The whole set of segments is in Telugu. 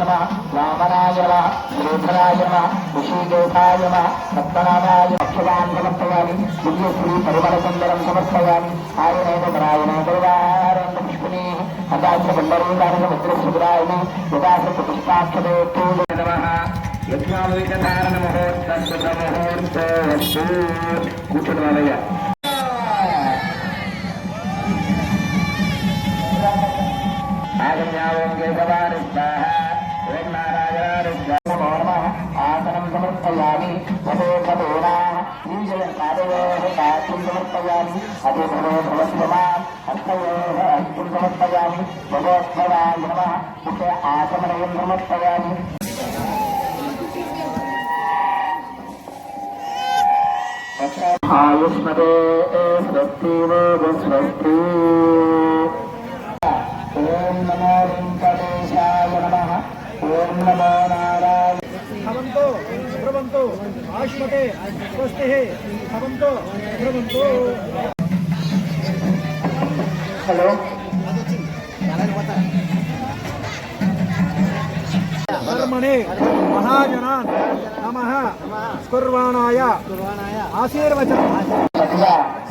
నమ వామనాయ నమ శ్రీధరాయ నమ ఋషికేశాయ నమ పద్మనాభాయ అక్షరాన్ని సమర్పయామి దివ్యశ్రీ పరిమళ సుందరం సమర్పయాలి ఆయనైన నారాయణ గురువారంత పుష్పిణి అదాచ బండరీకారణ ముద్ర యథాశ పుష్పాక్షరే నమ వాళ్ళయ్య ఆగమ్యావం శ్రీజయం పాదయోః కాకిం సమర్పయామి అతిభవో భవస్వమా హస్తయోః హస్తం సమర్పయామి భగవత్సవాయ నమః ముఖే ఆసమనయం సమర్పయామి ఆయుష్మతే స్వస్తి స్వస్తి ఓం హలో కర్మణి మహాజనాన్ నమ. స్కుర్వాణాయ. ఆశీర్వచనం.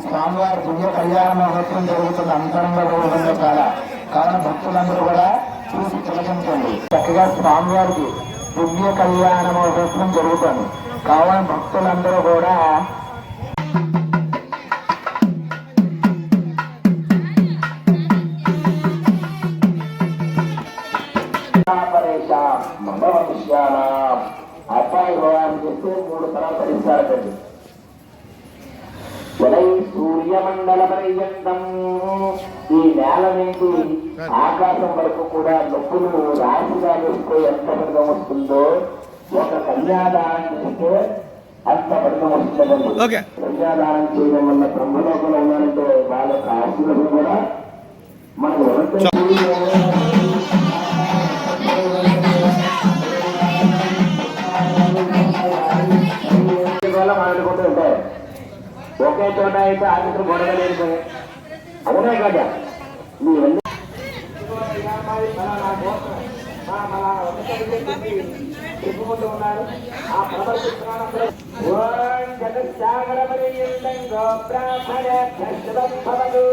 స్వామివారి దివ్య కళ్యాణ మహోత్సవం జరుగుతున్న అంతరంగ రోజుల్లో చాలా కావున భక్తులందరూ కూడా చూసి తొలగించండి చక్కగా స్వామివారికి దివ్య కళ్యాణ మహోత్సవం జరుగుతుంది. కావున భక్తులందరూ కూడా అబ్బాయి భగవాన్ చేస్తే మూడు తరాలు ఇస్తారటండి ఉదయ సూర్యమండల పర్యంతం ఈ నేల నుండి ఆకాశం వరకు కూడా నొప్పులు రాశిగా వేసుకో ఎంత ఫలితం వస్తుందో ఒక కన్యాదానం చేస్తే అంత ఫలితం వస్తుందండి కన్యాదానం చేయడం వల్ల బ్రహ్మలోకంలో ఉన్నారంటే వాళ్ళ యొక్క ఆశీర్వాదం కూడా మనకు మాట్లాడుకుంటూ ఉంటారు. ఒకే చోట అయితే ఆఫీసులు గొడవ లేదు అవునే కదా? మీ అన్ని చెప్పుకుంటూ ఉన్నారు ఆ ప్రవర్తిస్తున్నారు ఓం జగత్సాగరమరియందంగో బ్రాహ్మణ భవతు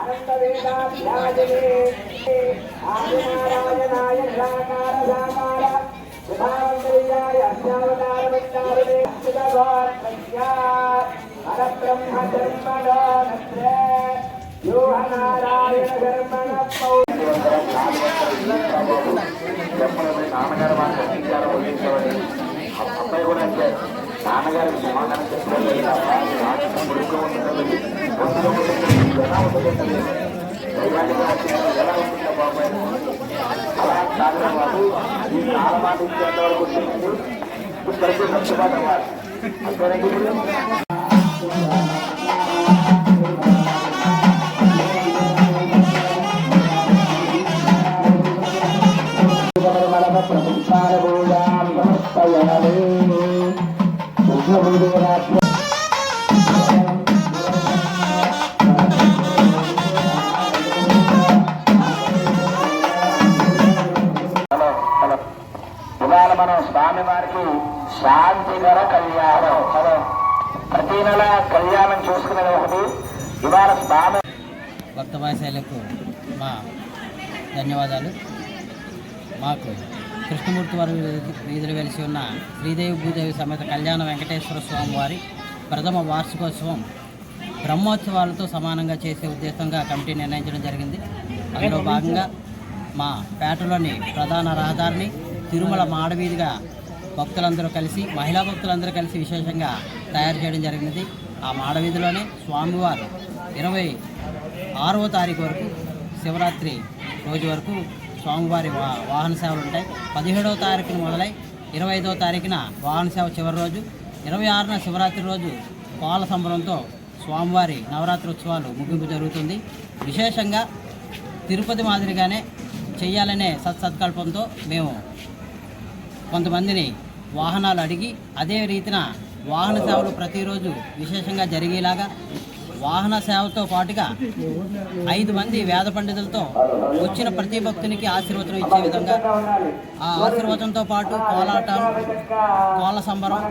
అనంత వేదాధ్యాయనే ఆదినారాయణాయ సాకార సాకార సుధావంతర్యాయ పరబ్రహ్మ నత్రే నాన్నగారు మాట అంగీకారం అబ్బాయి కూడా అంటే నాన్నగారికి సమాధానం చెప్పలేదు ఎలా ఉంటుంది ఎలా బాబాయ్ అలా వాళ్ళు ఈ వరకు అంతేనండి ఇప్పుడు హలో ఇవాళ మనం స్వామి వారికి శాంతికర కళ్యాణం హలో ప్రతి నెల కళ్యాణం చూసుకునేది ఒకటి ఇవాళ స్వామి భక్త వాయిశాలకు మా ధన్యవాదాలు. మాకు కృష్ణమూర్తి వారి వీధులు వెలిసి ఉన్న శ్రీదేవి భూదేవి సమేత కళ్యాణ వెంకటేశ్వర స్వామి వారి ప్రథమ వార్షికోత్సవం బ్రహ్మోత్సవాలతో సమానంగా చేసే ఉద్దేశంగా కమిటీ నిర్ణయించడం జరిగింది. అందులో భాగంగా మా పేటలోని ప్రధాన రహదారిని తిరుమల మాడవీధిగా భక్తులందరూ కలిసి మహిళా భక్తులందరూ కలిసి విశేషంగా తయారు చేయడం జరిగినది. ఆ మాడవీధిలోనే స్వామివారు ఇరవై ఆరవ తారీఖు వరకు శివరాత్రి రోజు వరకు స్వామివారి వాహన సేవలు ఉంటాయి. పదిహేడవ తారీఖున మొదలై ఇరవై ఐదవ తారీఖున వాహన సేవ చివరి రోజు ఇరవై ఆరున శివరాత్రి రోజు పాల సంబరంతో స్వామివారి నవరాత్రి ఉత్సవాలు ముగింపు జరుగుతుంది. విశేషంగా తిరుపతి మాదిరిగానే చేయాలనే సత్సత్కల్పంతో మేము కొంతమందిని వాహనాలు అడిగి అదే రీతిన వాహన సేవలు ప్రతిరోజు విశేషంగా జరిగేలాగా వాహన సేవతో పాటుగా ఐదు మంది వేద పండితులతో వచ్చిన ప్రతి భక్తునికి ఆశీర్వచనం ఇచ్చే విధంగా ఆ ఆశీర్వచనంతో పాటు కోలాటం కోల సంబరం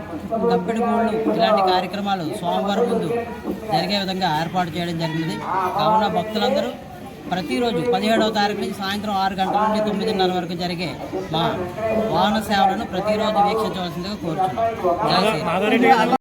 తప్పిడి గూళ్ళు ఇలాంటి కార్యక్రమాలు సోమవారం ముందు జరిగే విధంగా ఏర్పాటు చేయడం జరిగింది కావున భక్తులందరూ ప్రతిరోజు పదిహేడవ తారీఖు నుంచి సాయంత్రం ఆరు గంటల నుండి తొమ్మిదిన్నర వరకు జరిగే మా వాహన సేవలను ప్రతిరోజు వీక్షించవలసిందిగా కోరుచున్నాం.